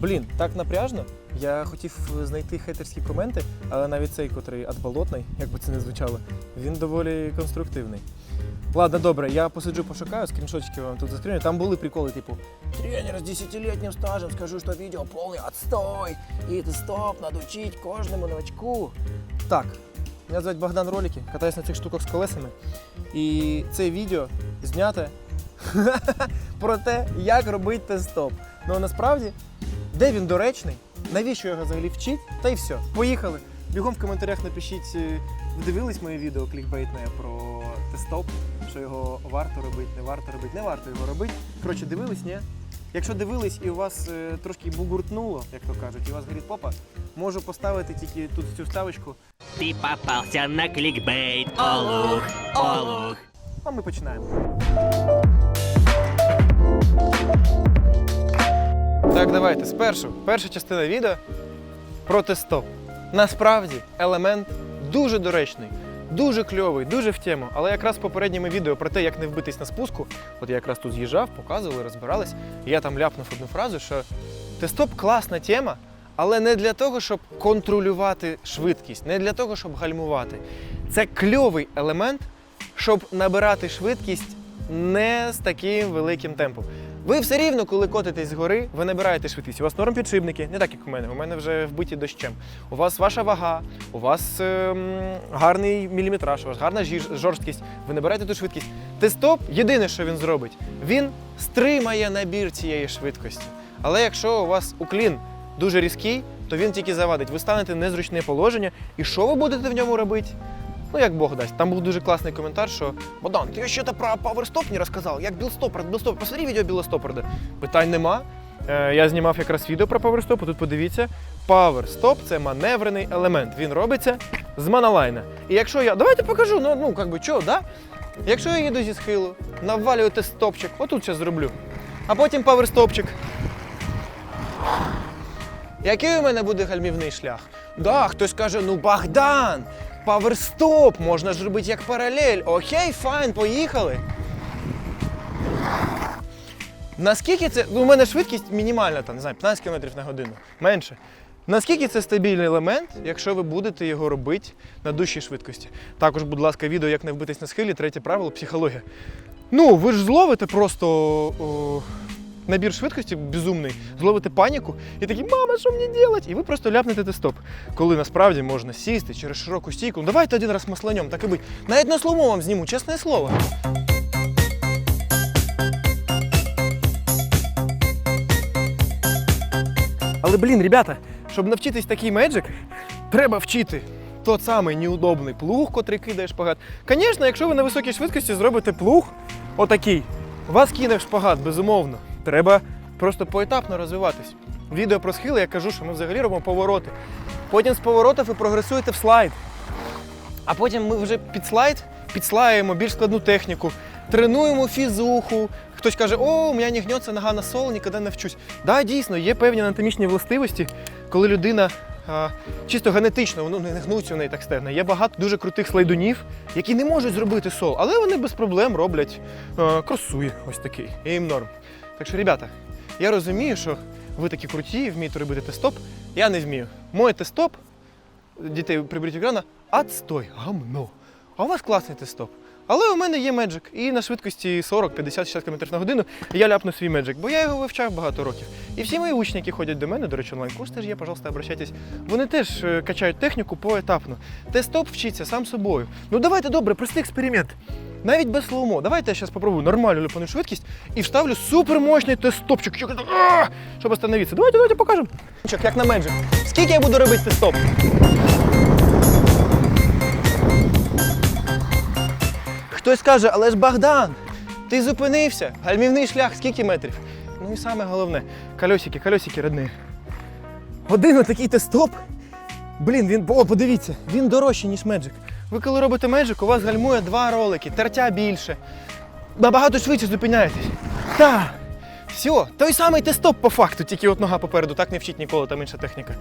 Блін, так напряжно. Я хотів знайти хейтерські коменти, але навіть цей, котрий адболотний, як би це не звучало, він доволі конструктивний. Ладно, добре, я посиджу, пошукаю, скріншотики вам тут заскріню. Там були приколи, типу, тренер с десятилетним стажем, скажу, что видео полный отстой, и это стоп, надо учить кожному новачку. Так, мене звати Богдан Роліки, катаюсь на цих штуках з колесами. І це відео зняте про те, як робити тест-стоп. Ну насправді, де він доречний, навіщо його взагалі вчить, та й все. Поїхали. Бігом в коментарях напишіть, е, дивились моє відео клікбейтне про тест-стоп, що його варто робити, не варто робити, не варто його робити. Коротше, дивились, ні? Якщо дивились і у вас е, трошки бугуртнуло, як то кажуть, і у вас горить попа, можу поставити тільки тут цю вставочку, Ты попался на кликбейт, олух, олух. а ми починаємо. Так, давайте спершу. Перша частина відео про тестоп. Насправді елемент дуже доречний, дуже кльовий, дуже в тему. Але якраз в попередньому відео про те, як не вбитись на спуску, от я якраз тут з'їжджав, показували, розбирались, і я там ляпнув одну фразу, що тестоп класна тема, але не для того, щоб контролювати швидкість, не для того, щоб гальмувати. Це кльовий елемент, щоб набирати швидкість не з таким великим темпом. Ви все рівно, коли котитесь з гори, ви набираєте швидкість. У вас норм підшипники, не так як у мене. У мене вже вбиті дощем. У вас ваша вага, у вас ем, гарний міліметраж, у вас гарна жорсткість. Ви набираєте ту швидкість. Тестоп, єдине, що він зробить, він стримає набір цієї швидкості. Але якщо у вас уклін дуже різкий, то він тільки завадить. Ви станете незручне положення, і що ви будете в ньому робити? Ну, як Бог дасть. Там був дуже класний коментар, що Богдан, ти ще про паверстоп не розказав, як білстопер, білстопер. Посмотри відео білостопорда. Питань нема. Е, я знімав якраз відео про паверстоп, тут подивіться. Паверстоп це маневрений елемент. Він робиться з монолайна. І якщо я. Давайте покажу, ну, ну як би чого, да? Якщо я їду зі схилу, навалюю стопчик, отут зараз зроблю. А потім паверстопчик. Який у мене буде гальмівний шлях? Да, хтось каже, ну Богдан, паверстоп, можна ж робити як паралель. Окей, файн, поїхали. Наскільки це. Ну, у мене швидкість мінімальна, там, не знаю, 15 км на годину. Менше. Наскільки це стабільний елемент, якщо ви будете його робити на дужчій швидкості? Також, будь ласка, відео, як не вбитись на схилі, третє правило психологія. Ну, ви ж зловите просто о, набір швидкості безумний, зловите паніку і такі, мама, що мені робити? І ви просто ляпнете те стоп. Коли насправді можна сісти через широку стійку. Ну, давайте один раз масланем, так і бить. Навіть на слому вам зніму, чесне слово. Але блін, ребята, щоб навчитись такий меджик, треба вчити тот самий неудобний плуг, котрий кидає шпагат. Звісно, якщо ви на високій швидкості зробите плуг, отакий, вас кине в шпагат, безумовно. Треба просто поетапно розвиватись. Відео про схили я кажу, що ми взагалі робимо повороти. Потім з поворотів ви прогресуєте в слайд. А потім ми вже під слайд підслаємо більш складну техніку, тренуємо фізуху. Хтось каже, о, у мене не гнеться нога на сол, ніколи не вчусь. Да, дійсно, є певні анатомічні властивості, коли людина а, чисто генетично, ну, не гнуться у неї так стегна. Є багато дуже крутих слайдунів, які не можуть зробити сол, але вони без проблем роблять а, кросує ось такий. І їм норм. Так що, ребята, я розумію, що ви такі круті, вмієте робити тестоп. Я не вмію. Мой тестоп дітей приберіть екрана, отстой, гамно. А у вас класний тестоп. Але у мене є меджик. І на швидкості 40, 50, 60 км на годину я ляпну свій меджик, бо я його вивчав багато років. І всі мої учні, які ходять до мене, до речі, онлайн-курс теж є, пожалуйста, обращайтесь. Вони теж е, качають техніку поетапно. Тестоп вчиться сам собою. Ну давайте добре, простий експеримент. Навіть без слоумо. Давайте я зараз спробую нормальну люпану швидкість і вставлю супермощний тестопчик, щоб остановитися. Давайте, давайте покажемо. Як на меджик. Скільки я буду робити тестоп? Хтось каже, але ж Богдан, ти зупинився. Гальмівний шлях скільки метрів? Ну і саме головне, кольосики, кольосики родні. Один отакий тестоп. Блін, він, о, подивіться, він дорожчий, ніж Меджик. Ви коли робите Меджик, у вас гальмує два ролики, тертя більше. Набагато швидше зупиняєтесь. Так, Все, той самий тестоп по факту, тільки от нога попереду, так не вчить ніколи, там інша техніка.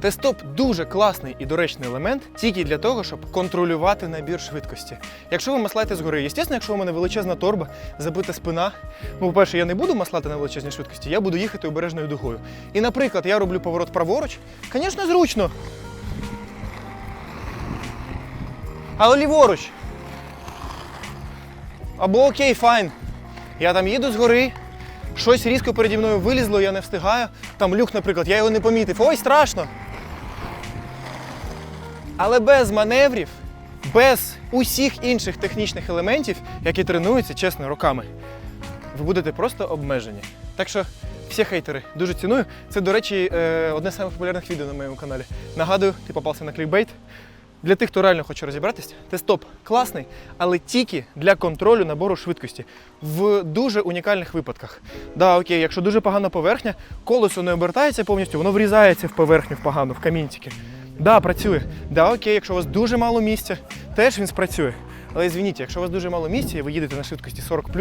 Тестоп дуже класний і доречний елемент тільки для того, щоб контролювати набір швидкості. Якщо ви маслаєте згори, звісно, якщо у мене величезна торба, забита спина. Ну, по-перше, я не буду маслати на величезній швидкості, я буду їхати обережною дугою. І, наприклад, я роблю поворот праворуч, звісно, зручно. Але ліворуч. Або окей, файн. Я там їду згори, щось різко переді мною вилізло, я не встигаю. Там люк, наприклад, я його не помітив. Ой, страшно. Але без маневрів, без усіх інших технічних елементів, які тренуються, чесно, роками, ви будете просто обмежені. Так що всі хейтери дуже ціную. Це, до речі, е, одне з самих популярних відео на моєму каналі. Нагадую, ти попався на клікбейт. Для тих, хто реально хоче розібратися, тестоп класний, але тільки для контролю набору швидкості в дуже унікальних випадках. Да, окей, якщо дуже погана поверхня, колесо не обертається повністю, воно врізається в поверхню в погану, в камінчики. Да, працює. Да, окей, якщо у вас дуже мало місця, теж він спрацює. Але звініть, якщо у вас дуже мало місця і ви їдете на швидкості 40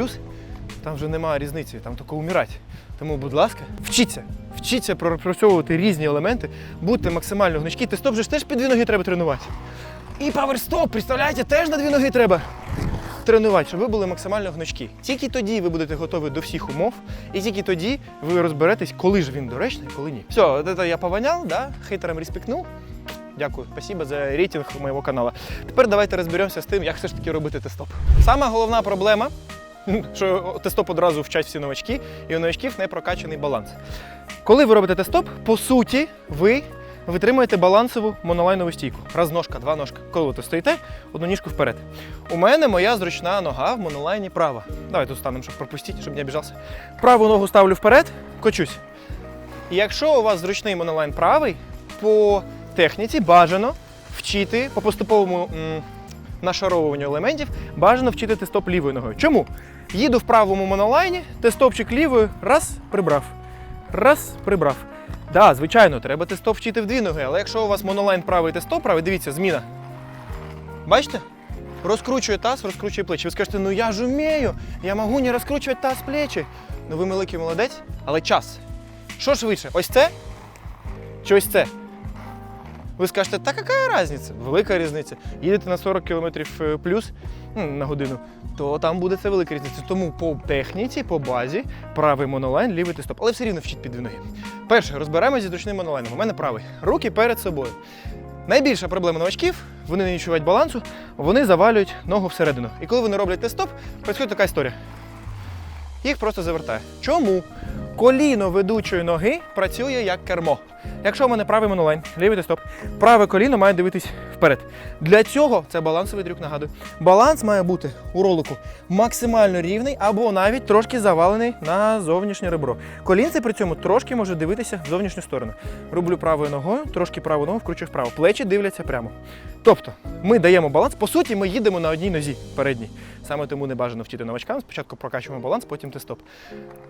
там вже немає різниці, там тільки умирати. Тому, будь ласка, вчіться, вчіться пропрацьовувати різні елементи, будьте максимально гнучкі. Тестоп же ж теж під дві ноги треба тренувати. І паверстоп, представляєте, теж на дві ноги треба тренувати, щоб ви були максимально гнучкі. Тільки тоді ви будете готові до всіх умов, і тільки тоді ви розберетесь, коли ж він доречний, коли ні. Все, це я пованяв, да? хейтерам респектнув. Дякую, спасибо за рейтинг моєго каналу. Тепер давайте розберемося з тим, як все ж таки робити тестоп. Сама головна проблема, що тестоп одразу вчать всі новачки, і у новачків не прокачаний баланс. Коли ви робите тестоп, по суті, ви витримуєте балансову монолайнову стійку. Раз ножка, два ножка. Коли ви стоїте, одну ніжку вперед. У мене моя зручна нога в монолайні права. Давайте станемо, щоб пропустити, щоб не обіжався. Праву ногу ставлю вперед, кочусь. Якщо у вас зручний монолайн правий, по техніці бажано вчити по поступовому нашаровуванню елементів, бажано вчити тестоп лівою ногою. Чому? Їду в правому монолайні, тестопчик лівою, раз, прибрав. Раз, прибрав. Да, звичайно, треба тестоп вчити в дві ноги, але якщо у вас монолайн правий тестоп правий, дивіться, зміна. Бачите? Розкручує таз, розкручує плечі. Ви скажете, ну я ж умію, я можу не розкручувати таз плечі. Ну ви великий молодець, але час. Що швидше? Ось це? Чи ось це? Ви скажете, та яка різниця? Велика різниця. Їдете на 40 км плюс ну, на годину, то там буде це велика різниця. Тому по техніці, по базі, правий монолайн, лівий тестоп. Але все рівно вчіть під дві ноги. Перше, розберемося зі зручним монолайном. У мене правий. Руки перед собою. Найбільша проблема новачків, вони не відчувають балансу, вони завалюють ногу всередину. І коли вони роблять тестоп, відбувається така історія. Їх просто завертає. Чому? Коліно ведучої ноги працює як кермо. Якщо у мене правий монолайн, лівий тестоп, праве коліно має дивитись вперед. Для цього це балансовий трюк, нагадую. Баланс має бути у ролику максимально рівний або навіть трошки завалений на зовнішнє ребро. Колінце при цьому трошки може дивитися в зовнішню сторону. Роблю правою ногою, трошки праву ногу вкручую вправо. Плечі дивляться прямо. Тобто ми даємо баланс. По суті, ми їдемо на одній нозі передній. Саме тому не бажано вчити новачкам. Спочатку прокачуємо баланс, потім тестоп.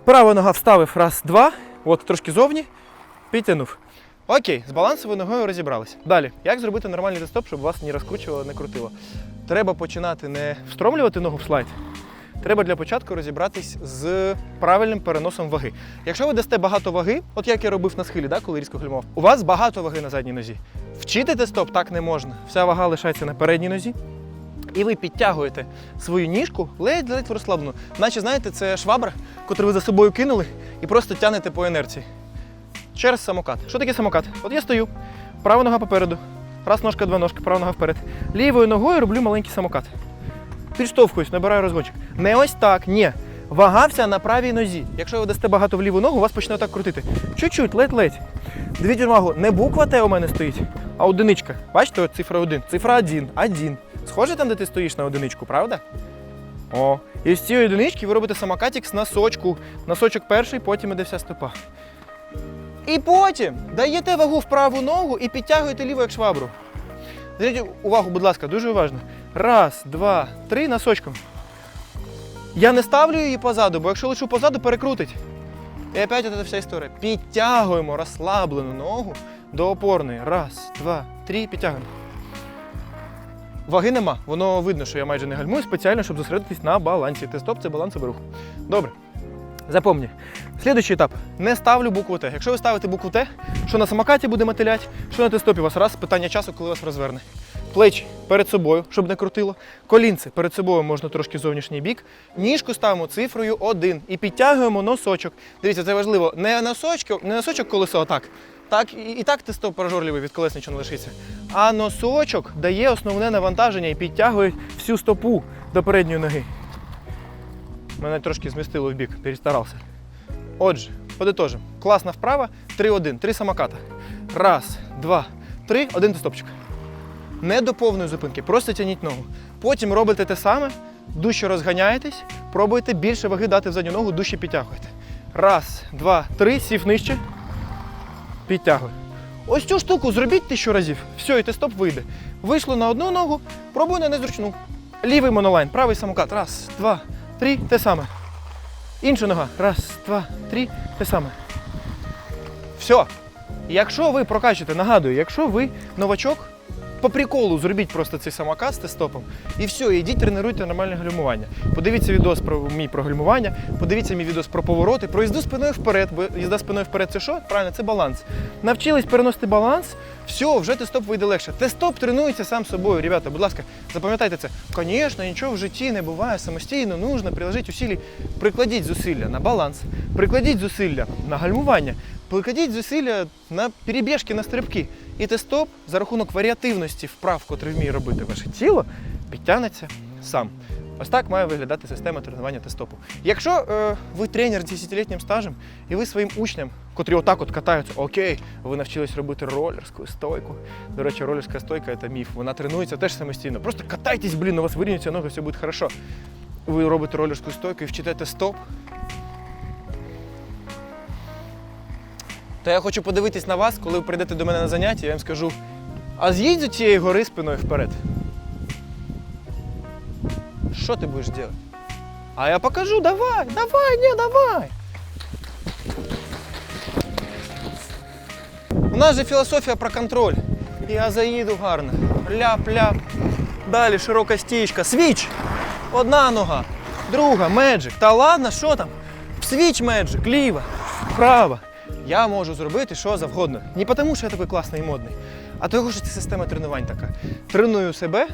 Права нога вставив раз, два. От трошки зовні, підтягнув. Окей, з балансовою ногою розібрались. Далі, як зробити нормальний тестоп, щоб вас не розкручувало, не крутило? Треба починати не встромлювати ногу в слайд. Треба для початку розібратись з правильним переносом ваги. Якщо ви дасте багато ваги, от як я робив на схилі, да, коли різко гальмував, у вас багато ваги на задній нозі. Вчити тестоп так не можна. Вся вага лишається на передній нозі. І ви підтягуєте свою ніжку ледь-ледь розслаблену. Наче, знаєте, це швабра, яку ви за собою кинули і просто тягнете по інерції. Через самокат. Що таке самокат? От я стою, права нога попереду. Раз ножка, два ножки, права нога вперед. Лівою ногою роблю маленький самокат. Підштовхуюсь, набираю розгончик. Не ось так, ні. Вага вся на правій нозі. Якщо ви дасте багато в ліву ногу, вас почне так крутити. Чуть-чуть, ледь-ледь. Дивіть увагу, не буква Т у мене стоїть, а одиничка. Бачите, цифра 1. Цифра 1. 1. Схоже там, де ти стоїш на одиничку, правда? О. І з цієї одинички ви робите самокатик з носочку. Носочок перший, потім іде вся стопа. І потім даєте вагу в праву ногу і підтягуєте ліву як швабру. Зверніть увагу, будь ласка, дуже уважно. Раз, два, три носочком. Я не ставлю її позаду, бо якщо лишу позаду, перекрутить. І опять ця вся історія. Підтягуємо розслаблену ногу до опорної. Раз, два, три, підтягуємо. Ваги нема. Воно видно, що я майже не гальмую спеціально, щоб зосередитись на балансі. Тестоп це балансовий рух. Добре. Запомні, слідуючий етап. Не ставлю букву Т. Якщо ви ставите букву Т, що на самокаті буде мотилять, що на тестопі у вас раз, питання часу, коли вас розверне. Плечі перед собою, щоб не крутило. Колінце перед собою можна трошки зовнішній бік. Ніжку ставимо цифрою 1 і підтягуємо носочок. Дивіться, це важливо. Не носочок, не носочок колесо, а так. Так, і, і так тестоп прожорливий від колес нічого не лишиться. А носочок дає основне навантаження і підтягує всю стопу до передньої ноги. Мене трошки змістило в бік, перестарався. Отже, подитожимо. Класна вправа, 3-1, три самоката. Раз, два, три, один стопчик. Не до повної зупинки, просто тяніть ногу. Потім робите те саме, дужче розганяєтесь, пробуйте більше ваги дати в задню ногу, дужче підтягуєте. Раз, два, три, сів нижче. Підтягуй. Ось цю штуку зробіть тисячу разів. Все, і тестоп вийде. Вийшло на одну ногу, пробуй на незручну. Лівий монолайн, правий самокат. Раз, два, три, те саме. Інша нога. Раз, два, три, те саме. Все. Якщо ви прокачуєте, нагадую, якщо ви новачок, по приколу зробіть просто цей самокат з тестопом і все, ідіть тренуйте нормальне гальмування. Подивіться відос про мій про гальмування, подивіться мій відос про повороти, про їзду спиною вперед, бо їзда спиною вперед це що? Правильно, це баланс. Навчились переносити баланс, все, вже тестоп вийде легше. Тестоп тренується сам собою. Ребята, будь ласка, запам'ятайте це. Звісно, нічого в житті не буває самостійно, нужно приложити усилі. Прикладіть зусилля на баланс, прикладіть зусилля на гальмування, прикладіть зусилля на перебіжки, на стрибки. І тестоп за рахунок варіативності вправ, котрі вміє робити ваше тіло, підтягнеться сам. Ось так має виглядати система тренування тестопу. Якщо е, ви тренер з 10-літнім стажем, і ви своїм учням, котрі отак от катаються, окей, ви навчились робити ролерську стойку. До речі, ролерська стойка це міф. Вона тренується теж самостійно. Просто катайтесь, блін, у вас вирівнюються ноги, все буде хорошо. Ви робите ролерську стойку і вчите тестоп. То я хочу подивитись на вас, коли ви прийдете до мене на заняття, я вам скажу: а з'їдь з цієї гори спиною вперед. Що ти будеш робити? А я покажу, давай, давай, не, давай. У нас же філософія про контроль. Я заїду гарно. Ляп-ляп. Далі широка стічка. Свіч! Одна нога, друга, меджик. Та ладно, що там? Свіч меджик, ліва, права. Я можу зробити що завгодно. Не тому, що я такий класний і модний, а тому, що це система тренувань така. Треную себе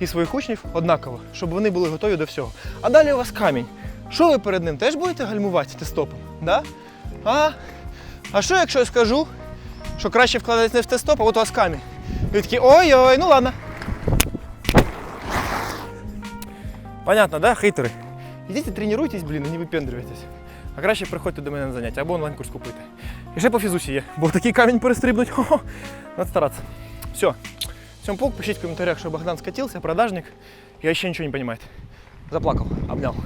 і своїх учнів однаково, щоб вони були готові до всього. А далі у вас камінь. Що ви перед ним теж будете гальмувати тестопом? Да? А? а що якщо я скажу, що краще вкладатись не в тестоп, а от у вас камінь? Ви такі, ой-ой, ну ладно. Понятно, да, хейтери? Ідіть і тренуйтесь, блін, не випендрюйтесь. А краще приходьте до мене на заняття або онлайн-курс купити. І ще по фізусі є, бо такий камінь перестрибнуть. Хо-хо. Надо старатися. Все. Всем полк, пишіть в коментарях, що Богдан скатився, продажник. Я ще нічого не розумію. Заплакав, обняв.